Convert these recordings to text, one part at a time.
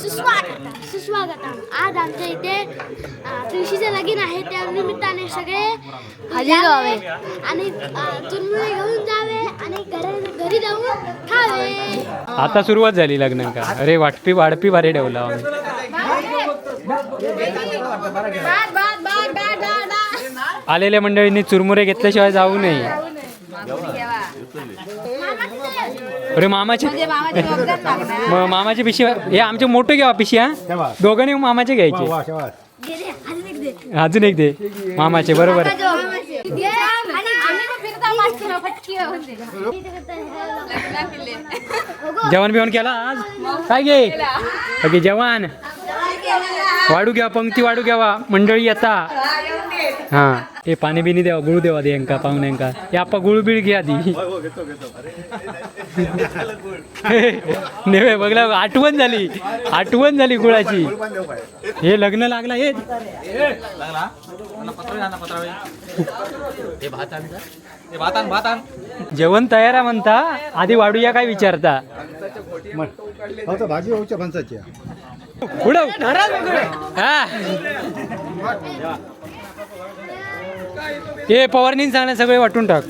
सुस्वागतम. सुस्वागतम. आज आमच्या इथे तुळशीचे लगीन आहे. त्या निमित्ताने सगळे हजर व्हावे आणि चुरमुरे घेऊन जावे आणि घरी घरी जाऊन खावे. आता सुरुवात झाली लग्नांका अरे वाटपी वाडपी भारी ठेवला आम्ही. आलेल्या मंडळींनी चुरमुरे घेतल्याशिवाय जाऊ नये. अरे मामाचे मग मामाची पिशी हे आमचे मोठे घ्यावा पिशी हा. दोघांनी मामाचे घ्यायचे. अजून एक दे. मामाचे बरोबर. आहे. जेवण बिवण केला आज? काय घे ओके जेवण. वाढू घ्या पंक्ती वाढू घ्यावा. मंडळी येता हा हे पाणी बिनी द्यावा गुळ देवा दे यांका पाहुण्यांका हे आपा गुळ बिळ घ्या दी नेवे बघला आठवण झाली. आठवण झाली गुळाची. हे लग्न लागला हे. जेवण तयार आहे म्हणता. आधी वाढूया काय विचारता? भाजी होऊच्या फणसाची उडव हा हे पवारनी सांगणे सगळे वाटून टाक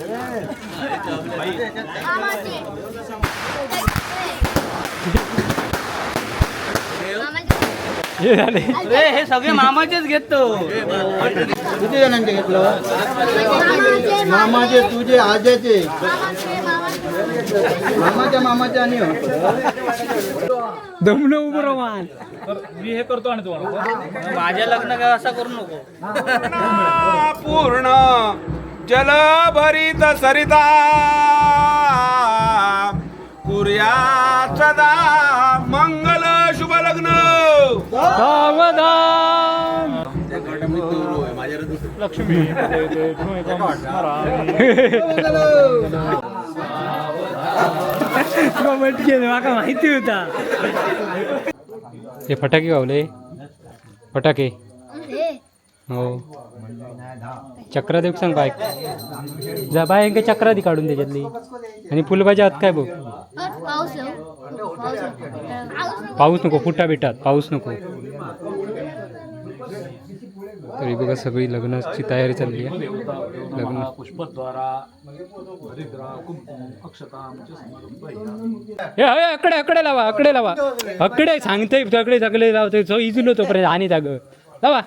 हे झाले अरे हे सगळे मामाचेच घेतो किती जणांचे घेतलं मामाचे तुझे आज्याचे मामाच्या मामाचे आणि दमलो उभं रमान मी हे करतो आणि तुम्हाला. माझ्या लग्न काय असं करू नको? पूर्ण जलभरित सरिता. कुर्या सदा मंगल शुभ लग्न. सावधान. मटके माका माहिती होता. हे फटाके गावले फटाके. हो. चक्रा देऊ सांग बाय. जा बाय यांका चक्रा दी काढून त्याच्यातली आणि फुलभाजी आत काय बघ. पाऊस नको फुटा बेटात. पाऊस नको. तरी बघा सगळी लग्नाची तयारी चालली आहे? लग्न. हे हे, अकडे अकडे लावा अकडे लावा. अकडे सांगते सगळे सगळे लावते सो इजून तोपर्यंत आणि जाग. लावा.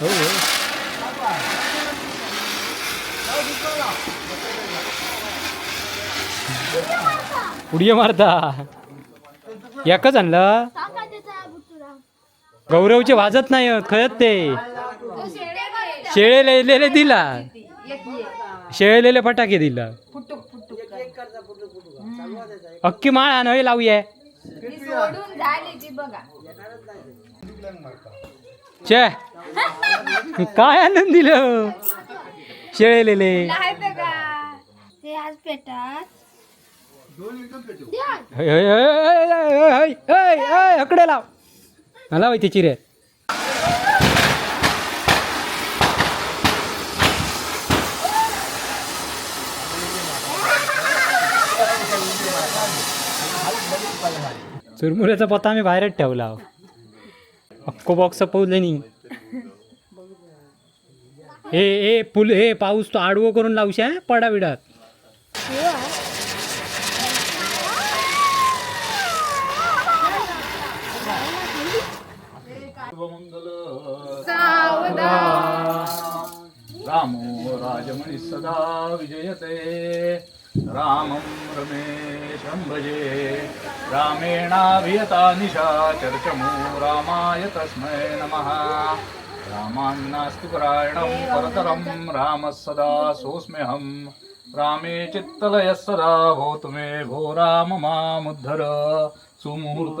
हो. उडी मारता. एकच आणलं. गौरवचे वाजत नाही खळत ते शेळेलेले दिला शेळलेले फटाके दिला अख्खी माळ आण लावूया छे काय आणून दिलं शेळलेले हकडे लाव मला होय त्याची चुरमुऱ्याचा पत्ता आम्ही बाहेरच ठेवला अक्को बॉक्स पवले नाही हे हे पुल हे पाऊस तो आडवो करून लावशा पडा हो, विडात रामो राजमणि सदा विजयते। रामं रमेशं भजे रामेणाभियता निशा चर्चमो रामाय तस्मै नमः। रामान्नास्ति परायणं परतरं रामः सदा सोऽस्म्यहं। रामे चित्तलयः सदा भवतु मे भो राम मामुद्धर। सुमुहूर्त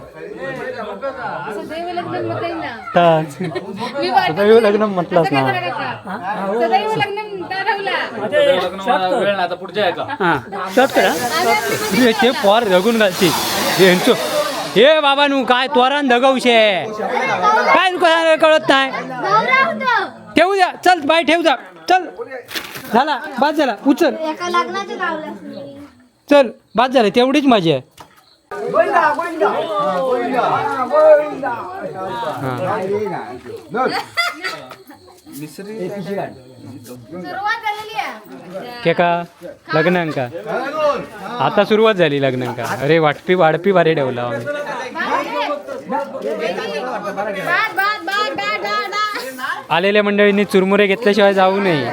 सदैव लग्न म्हटलंच ना? लग्न वेळ आता पुढच्या आहे का हा? शॉर्ट करा हे ते पोर धगून घालते. ह्यांचं बाबा नू काय त्वरान धगवशे काय तुका कळत नाही. ठेवू द्या. चल बाय ठेवू द्या. चल. झाला बाद झाला. उचल. चल बाद झालं. तेवढीच माझी आहे. के का? लग्नांका आता सुरुवात झाली लग्नांका अरे वाटपी वाडपी भारी ठेवला आलेल्या मंडळींनी चुरमुरे घेतल्याशिवाय जाऊ नये.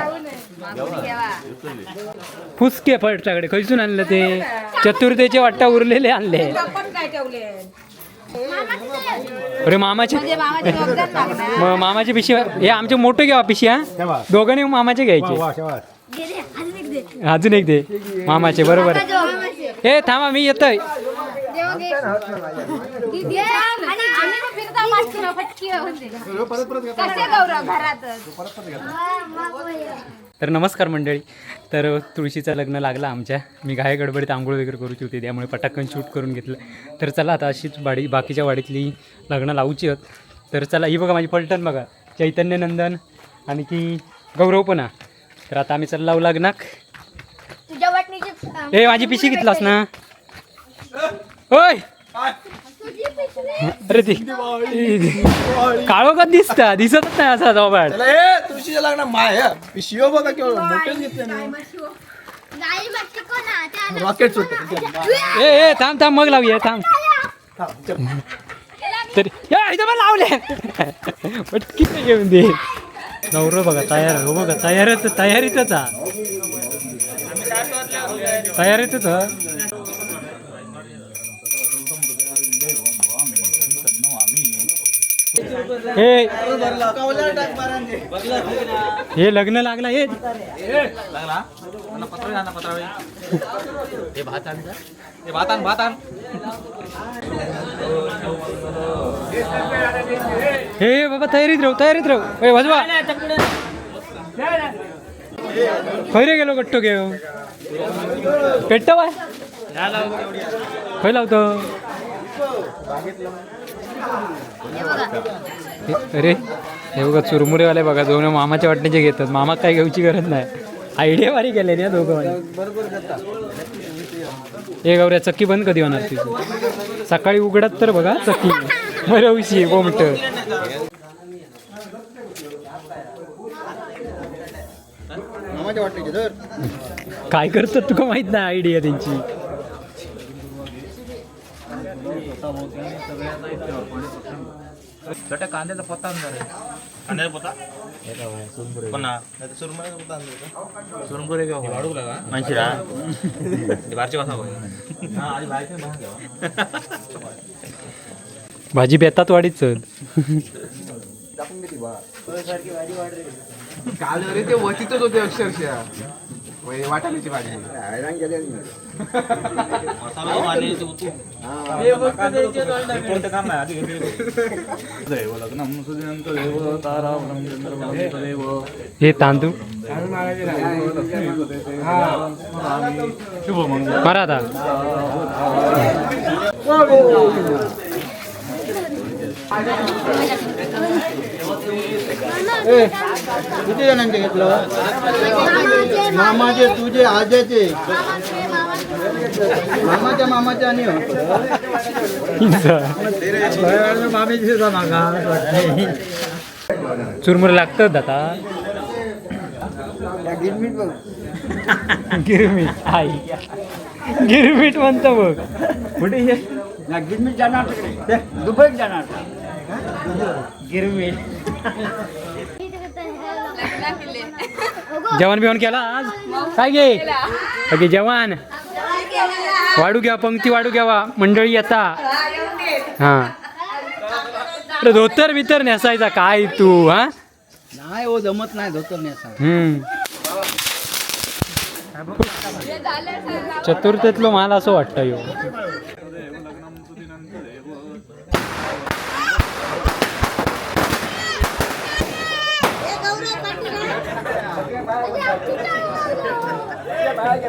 फुसके पडच्याकडे खैसून आणलं ते? चतुर्थीचे वाट्टा उरलेले आणले. अरे मामाचे मग मामाची पिशी हे आमचे मोठे घ्यावा पिशी हा. दोघांनी मामाचे घ्यायचे. अजून एक दे. मामाचे बरोबर. हे थांबा मी येतोय. आणि आम्ही तर नमस्कार मंडळी. तर तुळशीचं लग्न लागलं आमच्या. मी घाय गडबडीत आंघोळ वगैरे करूची होती त्यामुळे पटाकन शूट करून घेतलं. तर चला आता अशीच वाडी बाकीच्या वाडीतली लग्न लावूची आहेत तर चला ही बघा माझी पलटण बघा. चैतन्य नंदन आणि की गौरव पण हा. तर आता आम्ही चला लावू लग्नाक. ए माझी पिशी घेतलास ना? होय अरे ती काळो का दिसता? दिसतच नाही असा जवळ तुळशीच्या लागणार माय पिशिओ बघा केवढं मोठेच घेतले रॉकेट सुटत ए ए थांब थांब मग लावूया थांब. तरी या इथं पण लावले. पटकी नाही घेऊन दे. नवरं बघा तयार हो बघा तयारच तयारीतच हा तयारीतच हा हे. हे लग्न लागला हे भात आण भात आण हे बाबा तयारीत राहू तयारीत राहू. ए वाजवा. खैरे गेलो गट्टो घेऊ पेट्ट बाय खय लावतो? हे- अरे हे बघा चुरमुरेवाले बघा दोन मामाच्या वाटण्याचे घेतात. मामा काय घेऊची गरज नाही. आयडिया भारी केले ना दोघं हे गौऱ्या चक्की बंद कधी होणार तुझी? सकाळी उघडत तर बघा चक्की. बरवशी बोमट. काय करतात तुका माहीत नाही आयडिया त्यांची. छोट्या कांद्याचा पत्ता कांद्याचा पत्ता? पुन्हा सुरमुरे। घेऊ वाढू लागा। मानशिरा बारची वासा हा आधी बाहेर घ्यावा भाजी बेतात वाढीत चल। काल अरे ते वतीतच होते अक्षरशः. वाटाण्याची भाजी. हैराण हे तांदूळ. शुभमंगल मारा आता. किती जणांचे घेतलं? मामाचे तुझे आज्याचे. मामाच्या मामाचे आणि हो. मामीचे चुरमुरे लागतात आता. गिरमीट आई. गिरमीट म्हणतो बघ. कुठे हे गिरमीट जाणार. दुबईत जाणार. गिरमीट जेवण बिवण केला आज? काय घे ओके जेवण. वाढू घ्या पंक्ती वाढू घ्यावा. मंडळी येता. हा. अरे धोतर बितर नेसायचा काय तू हा? नाही हो जमत नाही धोतरण्याचा हम्म. चतुर्थीतलो माल असं वाटतं यो.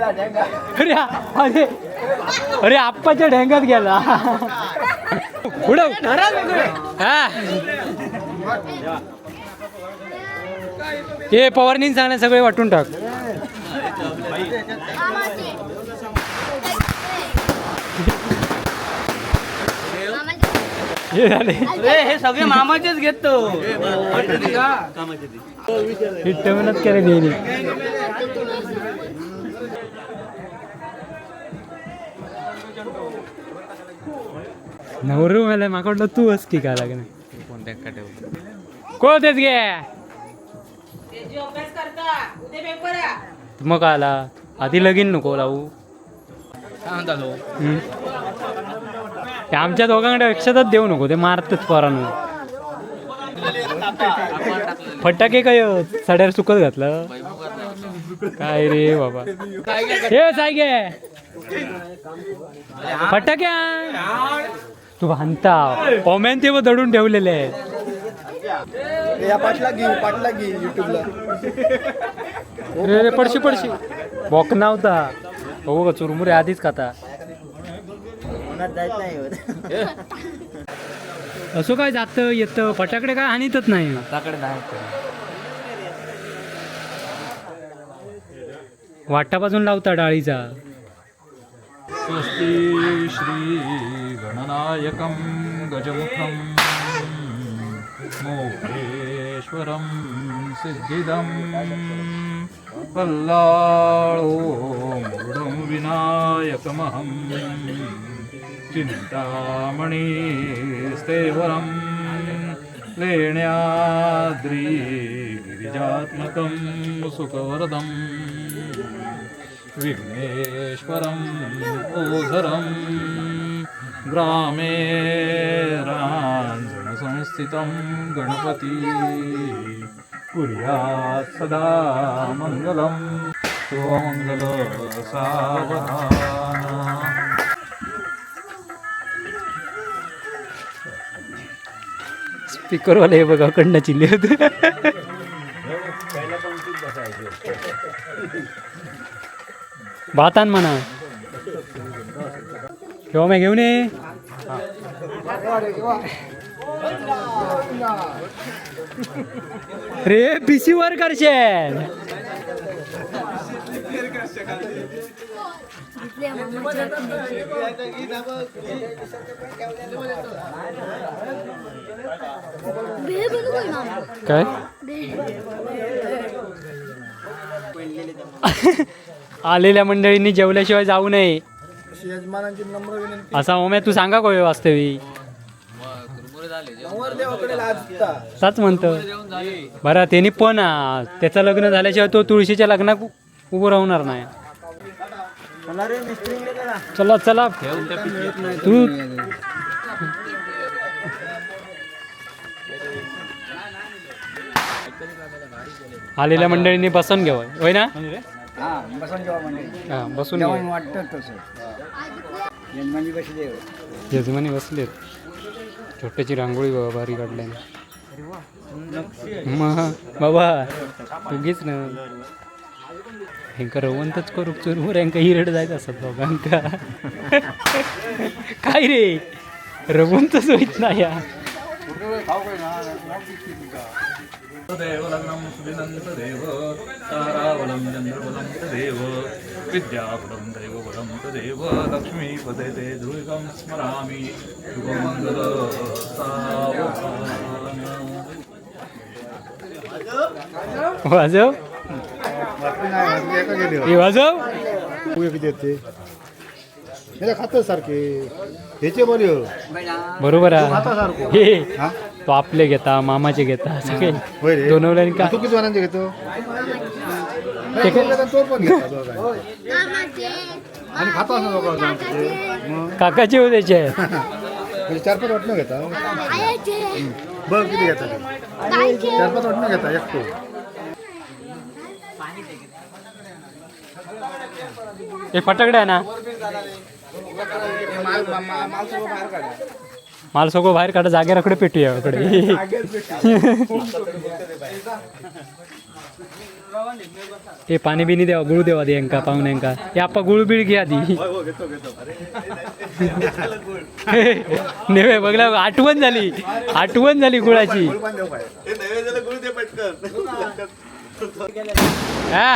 अरे अरे अरे आप्पाच्या ढेंगात गेला. हा. हे पवारनी सांगणे सगळे वाटून टाक. हे झाले. हे सगळे मामाचेच घेतो हिट्ट मेहनत केली नवरू मला माका वाटलं तू हस की कोणत्या लागेल कोणतेच घे मग आला. आधी लगीन नको लावू. ते आमच्या दोघांकडे अक्षतच देऊ नको ते मारतच पोरांना. फटाके काय सड्यावर साड्यावर सुकत घातलं? काय रे बाबा. हे साय फटाके तू भांता ओमेन ते दडून ठेवलेले आहेत. या पाटला घे पाटला घे युट्यूबला रे रे पडशी पडशी. बॉक नव्हता हो का चुरमुरे आधीच खाता. असं काय जात येतं? फटाकडे काय हानीतच नाही. वाटापासून लावता डाळीचा. स्वस्ति श्री नायकं गजमुखं मोहेश्वरं सिद्धिदं पल्लाळो मृडं विनायकमहं चिन्तामणिस्तेवरं लेण्याद्री गिरिजात्मकं सुखवरदम् विघ्नेश्वरम् ओधरम् ग्रामे राञ्जनसंस्थितं गणपति। कुर्यात् सदा मङ्गलं। शिवमङ्गलसावधान स्पीकरवाले हे बघा कडनं चिल्ले होते. भातान म्हणा. किंवा मग घेऊन ये रे पिसी वर करशेल मामा? काय आलेल्या मंडळींनी जेवल्याशिवाय जाऊ नये. यजमानांची नम्र विनंती. असा ओम्या तू सांगा कोय वास्तविक नवरदेवाकडे लाजता. म्हणतो. बरं त्यांनी पण आ, त्याचं लग्न झाल्याशिवाय तो तुळशीच्या लग्नात उ- उभं राहणार नाही. चला चला तू आलेल्या मंडळींनी बसून घ्यावं होय ना? हा बसून जेव्हा म्हणजे हा बसून जेवण घ्या वाटतं तसं. यजमानी देव यजमानी बसलेत छोट्याची रांगोळी बाबा भारी काढल्या. मग बाबा तुगीच ना. हेंका रवंतच करू चुरमुर हेंका हिरड जायचं असत बाबांका काय रे? रवंतच होईत ना? या तदेव लग्नं सुदिनं तदेव ताराबलं चन्द्रबलं तदेव विद्याबलं दैवबलं तदेव लक्ष्मीपदे ते ध्रुविकं स्मरामि शुभमङ्गल सावधान वाजव हे वाजव किती येते हे खातं सारखे ह्याचे बरे बरोबर आहे सारखं हे हा तो आपले घेता मामाचे घेता सगळे. होय रे. दोनवल्याने का? तू किती जणांचे घेतो? ते काय- तो पण घेतो दोघांचे. मामाचे आणि खातो असं दोघं काकाचे मग? काकाचे हो त्याचे म्हणजे चार पाच वाटणं घेता. बघ किती घेता? ते. चार पाच वाटणं घेता एकटो हे फटाकडे आहे ना? माल सगळं बाहेर काढा मला सगळं बाहेर काढा जागे रकडे पेटूया हे पाणी बिनी द्यावा गुळू देवा दे यांका पाहुण्यांका हे आपा गुळू बीळ घ्या आधी. नेवे बघला आठवण झाली. आठवण झाली गुळाची. हा.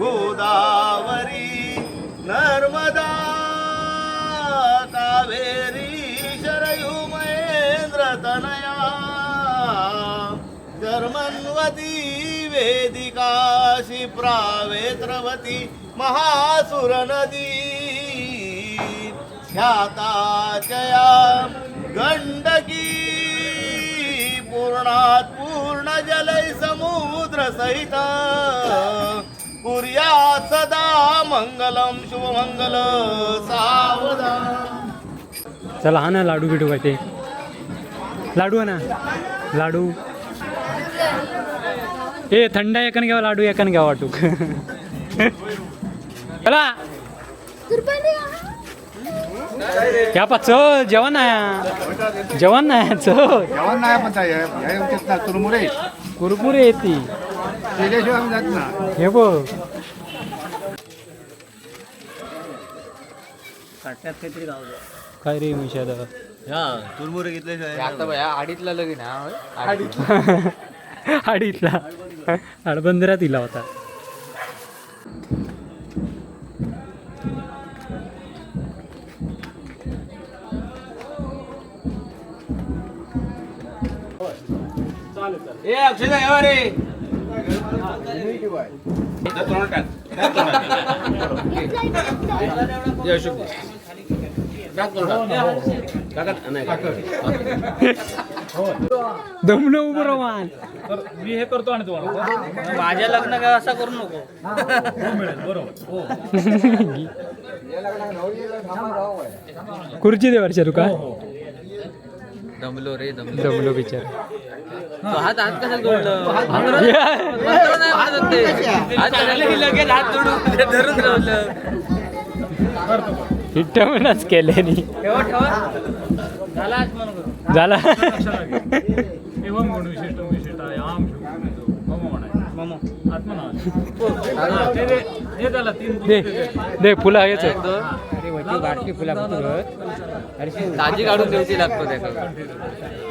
गोदावरी नर्मदा कावेरी शरयू महेंद्र तनया जर्मन्वती वेदिकाशी प्रावेत्रवती महासुर नदी ख्याताचया गंडकी पूर्णात पूर्ण जलै कुर्यात सदा मंगलम शुभमंगल सावधान. चला हा ना लाडू बिडू काय ते. लाडू आहे ना. लाडू. ए थंड एकाने घ्यावा लाडू एकाने घ्यावा वाटू. चला. क्या पा चल जेवण आहे. जेवण नाही चल. जेवण नाही पण हे चुरमुरे कुरकुरे येते हे बघ. काय रे मुशाद तुरमुरे घेतल्याशिवाय आता बया आडीतला लगीन? आडीतला. आडबंदरात दिला होता. ए अक्षय रे दमलो उभं रवान तर मी हे करतो आणि तुम्हाला माझ्या लग्न काय असं करू नको? हो मिळेल बरोबर हो खुर्ची दे वर्षा तुका दमलो रे दमलो. दमलो बिचार. हात हात कसं जोडलं? मंत्र नाही वाजत ते. हात. धरले की लगेच हात जोडून ते धरून ठेवलं केले नी ठेवा ठेवा. झाला आज म्हणून झाला. एवं म्हणून विशिष्ट विशिष्ट आहे. आम शिव मम म्हणाय मम. आत्मना ते दे हे त्याला तीन दे दे फुलं हेच ताजी काढून देऊची लागतो त्याला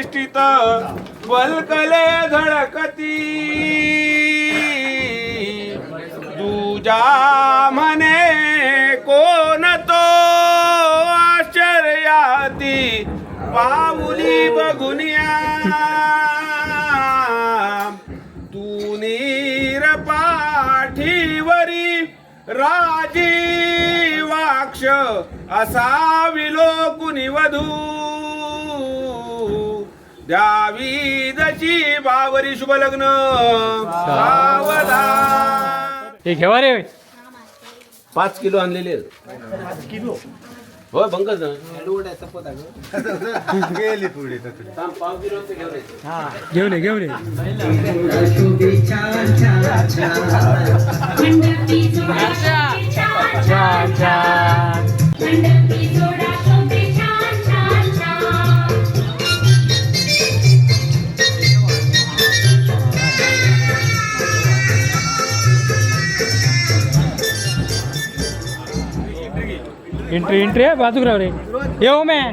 वेष्टित वल्कले झळकती तुझा म्हणे कोण तो आश्चर्याती? पाऊली बघुनिया तू नीर पाठीवरी राजी वाक्ष असा विलोकुनी वधू? द्यावी बावरी शुभ लग्न हे घेवा रे. पाच किलो आणलेले पंकज गेली पुढे किलो ते घेऊन यायचे. घेऊन ये घेऊन ये एंट्री एंट्री आहे बाजूक राव रे. हो मैं.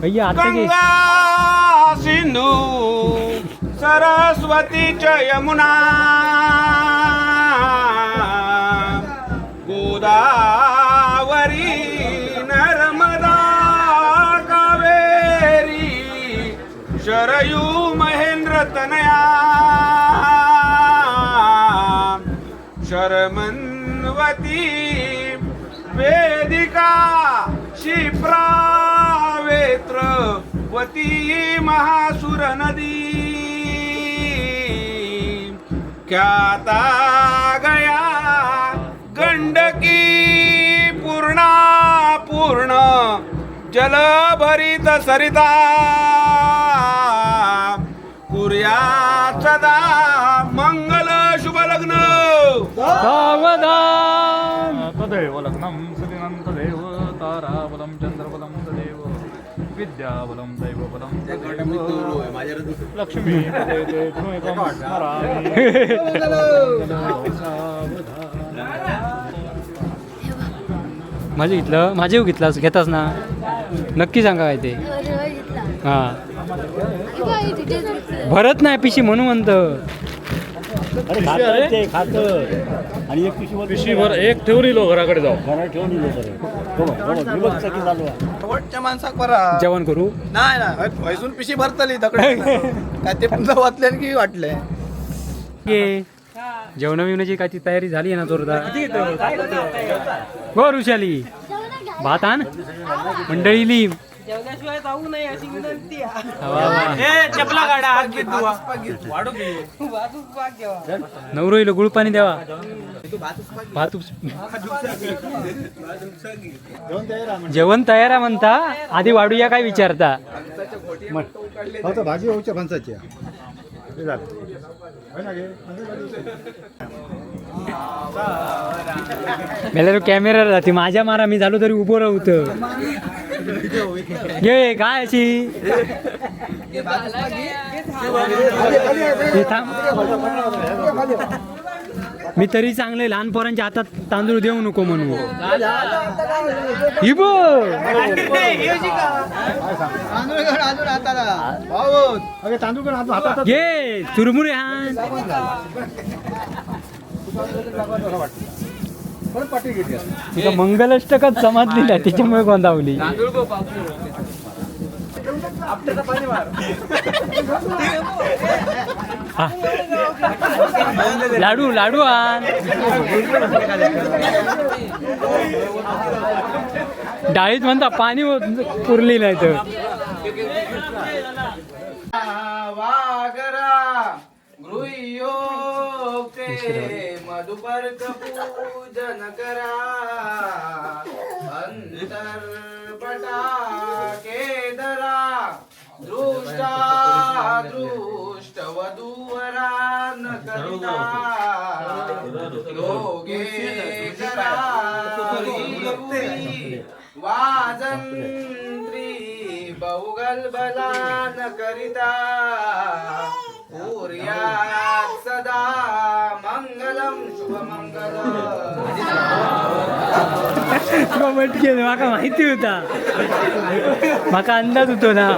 भैया आते घे सिंधू सरस्वती च यमुना गोदावरी नर्मदा कावेरी शरयू महेंद्र तनया शरमन्वती वेदिका क्षिप्रा वेत्रवती महासुर नदी। ख्याता गया गंडकी पूर्णा पूर्ण जलभरित सरिता। कुर्यात सदा मंगल शुभ लग्न सावधान। तदेव लग्नं सदिनं तदेव ताराबलं चन्द्रबलं तदेव विद्याबलं दैवबलं तदेव लक्ष्मी माझे घेतलं माझे घेतलास घेतास ना? नक्की सांगा काय ते? हा. भरत नाही पिशी म्हणून म्हणतं. पिशीवर एक ठेवली लो घराकडे जाऊ शेवटच्या माणसाक बरा. जेवण करू? नाही ना पैसून पिशी भरतली दगड. काय ते पुन्हा वाचले की वाटले ये. जेवण बिवण्याची काय ती तयारी झाली आहे ना जोरदार? हो ऋषाली भात आण. मंडळीली जेवल्याशिवाय जाऊ नये अशी विनंती चपला काढा वाजूक पाक घ्यावा नवरोईला गुळ पाणी द्यावा. भात उप- जेवण तयार आहे म्हणता. आधी वाढूया काय विचारता? भाजी होऊच्या फणसाची आहे. हे झालं. होय ना गे? मेला कॅमेरा राहते. माझ्या मारा मी झालो तरी उभं राहत घे काय अशी? मी तरी चांगले लहान पोरांच्या हातात तांदूळ देऊ नको म्हणू इबो! तांदूळ घेऊन घे चुरमुरे हा पण पाठी घेतली तुझं मंगलाष्टकच समाजलेला आहे त्याच्यामुळे गोंधावली हा. लाडू लाडू आण. डाळीत म्हणता पाणी होत- पुरली नाही तर. वागरा गृह्योक्ते मधुपर्क पूजन करा. अंतर्पटाके दरा दृष्टा दृष्ट वधूवरा न करिता योगे करा वाजंत्री बहुगल बलान करिता पूर्यात सदा मंगलम शुभमंगल मटके माका माहिती होता. माका अंदाज होतो ना.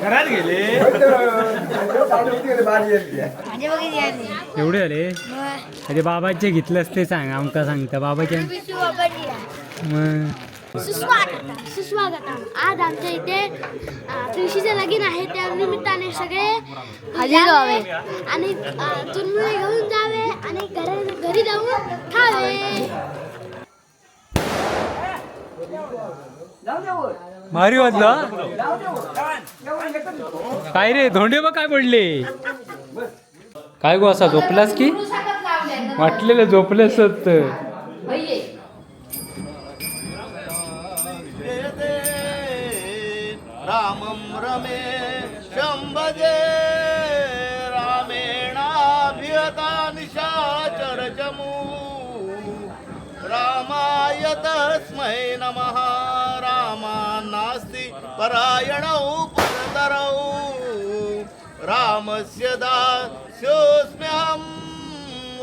घरात गेले. एवढे आले? अरे बाबाचे घेतलंस ते सांग आमका सांगता. बाबाच्या मग सुस्वागतम सुस्वागतम. आज आमच्या इथे तुळशीचं लगीन आहे त्या निमित्ताने सगळे हजर व्हावे आणि चुरमुरे घेऊन जावे आणि घरी घरी जाऊन खावे. भारी वाजला. काय रे धोंडे बघ काय पडले. काय गो असा झोपलास की? वाटलेलं झोपलेस रामं रमे शम्भजे रामेणाभियता निशाचरचमू रामाय तस्मै नमः रामा नास्ति परायणौ पुरतरौ रामस्य दास्योऽस्म्यहं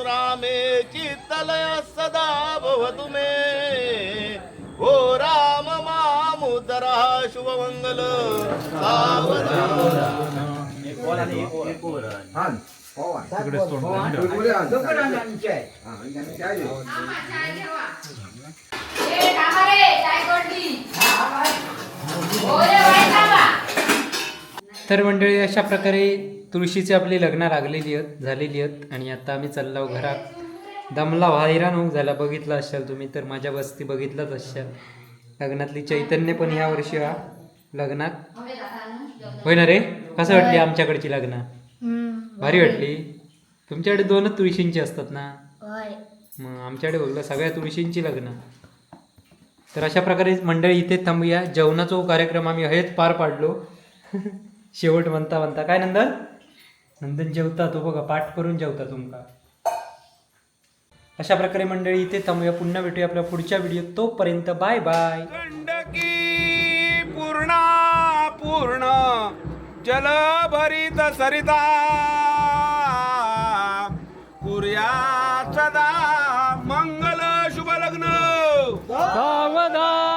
रामे चित्तलयः सदा भवतु मे। ओ राम मामुदरः शुभमङ्गल तर मंडळी अशा प्रकारे तुळशीची आपली लग्न लागलेली आहेत झालेली आहेत. आणि आता आम्ही चाललो घरात. दमला हैराण होऊन झाला बघितलं असाल तुम्ही तर माझ्या वस्ती बघितलंच असाल. लग्नातली चैतन्य पण ह्या वर्षी हा लग्नात. होय ना रे? कसं वाटली आमच्याकडची लग्न? भारी वाटली. तुमच्याकडे दोनच तुळशींची असतात ना? मग आमच्याकडे बघलं सगळ्या तुळशींची लग्न. तर अशा प्रकारे मंडळी इथे थांबूया. जेवणाचा कार्यक्रम आम्ही हेच पार पाडलो. शेवट म्हणता म्हणता. काय नंदन? नंदन जेवता तो बघा पाठ करून जेवता तुमका. अशा प्रकारे मंडळी इथे थांबूया. पुन्हा भेटूया आपल्या पुढच्या व्हिडिओ तोपर्यंत बाय बाय गंडकी पूर्णा पूर्ण. जलभरित सरिता. कुर्या सदा मंगल शुभ लग्न सावधान